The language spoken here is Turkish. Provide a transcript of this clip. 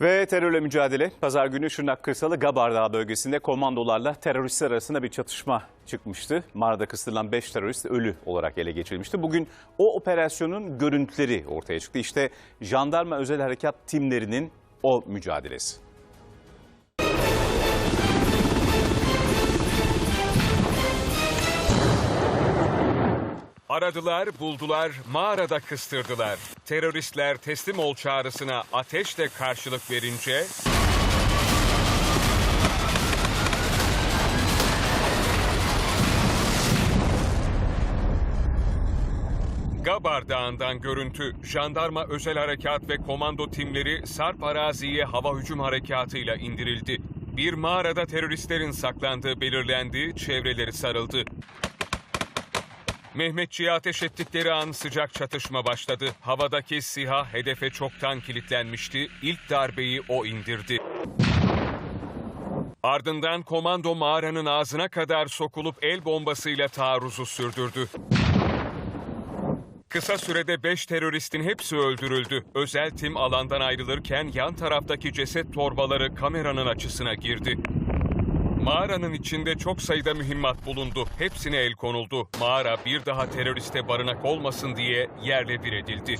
Ve terörle mücadele. Pazar günü Şırnak Kırsalı Gabar bölgesinde komandolarla teröristler arasında bir çatışma çıkmıştı. Mağarada kıstırılan 5 terörist ölü olarak ele geçirilmişti. Bugün o operasyonun görüntüleri ortaya çıktı. İşte jandarma özel harekat timlerinin o mücadelesi. Aradılar, buldular, mağarada kıstırdılar. Teröristler teslim ol çağrısına ateşle karşılık verince... Gabar Dağı'ndan görüntü, jandarma özel harekat ve komando timleri Sarp araziye hava hücum harekatıyla indirildi. Bir mağarada teröristlerin saklandığı belirlendi, çevreleri sarıldı. Mehmetçi'ye ateş ettikleri an sıcak çatışma başladı. Havadaki SİHA hedefe çoktan kilitlenmişti. İlk darbeyi o indirdi. Ardından komando mağaranın ağzına kadar sokulup el bombasıyla taarruzu sürdürdü. Kısa sürede 5 teröristin hepsi öldürüldü. Özel tim alandan ayrılırken yan taraftaki ceset torbaları kameranın açısına girdi. Mağaranın içinde çok sayıda mühimmat bulundu. Hepsine el konuldu. Mağara bir daha teröriste barınak olmasın diye yerle bir edildi.